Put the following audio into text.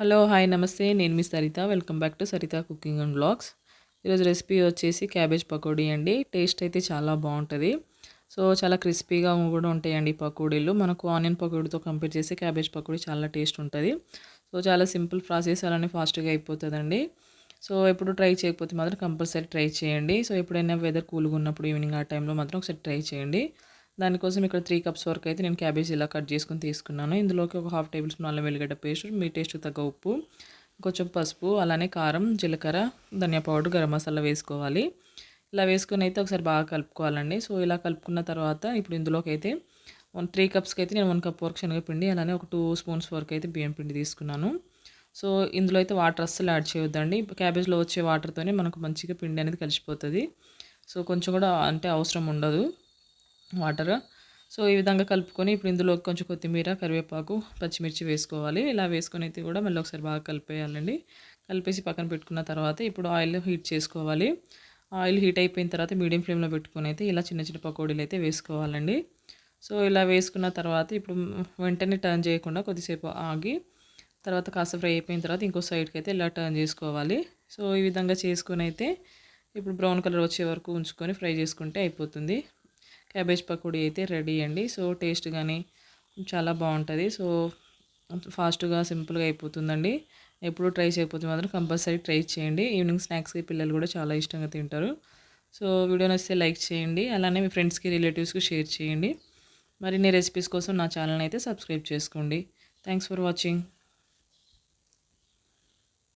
Hello hi నమస్తే. నేను మీ Saritha. Welcome back to Saritha cooking and blogs ఈరోజు recipe వచ్చేసి క్యాబేజ్ పకోడీ అండి. టేస్ట్ అయితే చాలా బాగుంటుంది. సో చాలా క్రిస్పీగా కూడా ఉంటాయండి పకోడీలు. మనకు ఆనియన్ పకోడీతో కంపేర్ చేసి క్యాబేజ్ పకోడీ చాలా టేస్ట్ ఉంటుంది. సో చాలా సింపుల్ ప్రాసెస్ అలానే ఫాస్ట్గా అయిపోతుందండి. సో ఎప్పుడు ట్రై చేయకపోతే మాత్రం కంపల్సరీ ట్రై చేయండి. సో ఎప్పుడైనా వెదర్ కూల్గా ఉన్నప్పుడు ఈవినింగ్ ఆ టైంలో మాత్రం ఒకసారి ట్రై చేయండి. దానికోసం ఇక్కడ త్రీ కప్స్ వరకు అయితే నేను క్యాబేజ్ ఇలా కట్ చేసుకుని తీసుకున్నాను. ఇందులోకి ఒక హాఫ్ టేబుల్ స్పూన్ అల్లం వెల్లిగడ్డ పేస్ట్ మీ టేస్ట్ తగ్గ ఉప్పు కొంచెం పసుపు అలానే కారం జీలకర్ర ధనియా పౌడర్ గరం మసాలా వేసుకోవాలి. ఇలా వేసుకుని అయితే ఒకసారి బాగా కలుపుకోవాలండి. సో ఇలా కలుపుకున్న తర్వాత ఇప్పుడు ఇందులోకి అయితే వన్ త్రీ కప్స్కి అయితే నేను వన్ కప్ వరకు శనగపిండి అలానే ఒక టూ స్పూన్స్ వరకు అయితే బియ్యం పిండి తీసుకున్నాను. సో ఇందులో అయితే వాటర్ అస్సలు యాడ్ చేయొద్దండి. క్యాబేజ్లో వచ్చే వాటర్తోనే మనకు మంచిగా పిండి అనేది కలిసిపోతుంది. సో కొంచెం కూడా అంటే అవసరం ఉండదు. వాటర్. సో ఈ విధంగా కలుపుకొని ఇప్పుడు ఇందులో కొంచెం కొత్తిమీర కరివేపాకు పచ్చిమిర్చి వేసుకోవాలి. ఇలా వేసుకొని అయితే కూడా మళ్ళీ ఒకసారి బాగా కలిపేయాలండి. కలిపేసి పక్కన పెట్టుకున్న తర్వాత ఇప్పుడు ఆయిల్ హీట్ చేసుకోవాలి. ఆయిల్ హీట్ అయిపోయిన తర్వాత మీడియం ఫ్లేమ్లో పెట్టుకొని అయితే ఇలా చిన్న చిన్న పకోడీలు అయితే వేసుకోవాలండి. సో ఇలా వేసుకున్న తర్వాత ఇప్పుడు వెంటనే టర్న్ చేయకుండా కొద్దిసేపు ఆగి తర్వాత కాస్త ఫ్రై అయిపోయిన తర్వాత ఇంకో సైడ్కి అయితే ఇలా టర్న్ చేసుకోవాలి. సో ఈ విధంగా చేసుకొని అయితే ఇప్పుడు బ్రౌన్ కలర్ వచ్చే వరకు ఉంచుకొని ఫ్రై చేసుకుంటే అయిపోతుంది. క్యాబేజ్ పకోడీ అయితే రెడీ అండి. సో టేస్ట్ కానీ చాలా బాగుంటుంది సో ఫాస్ట్గా సింపుల్గా అయిపోతుందండి. ఎప్పుడు ట్రై చేయకపోతే మాత్రం కంపల్సరీ ట్రై చేయండి. ఈవినింగ్ స్నాక్స్కి పిల్లలు కూడా చాలా ఇష్టంగా తింటారు. సో వీడియో నచ్చితే లైక్ చేయండి. అలానే మీ ఫ్రెండ్స్కి రిలేటివ్స్కి షేర్ చేయండి. మరిన్ని రెసిపీస్ కోసం నా ఛానల్ అయితే సబ్స్క్రైబ్ చేసుకోండి. Thanks for watching.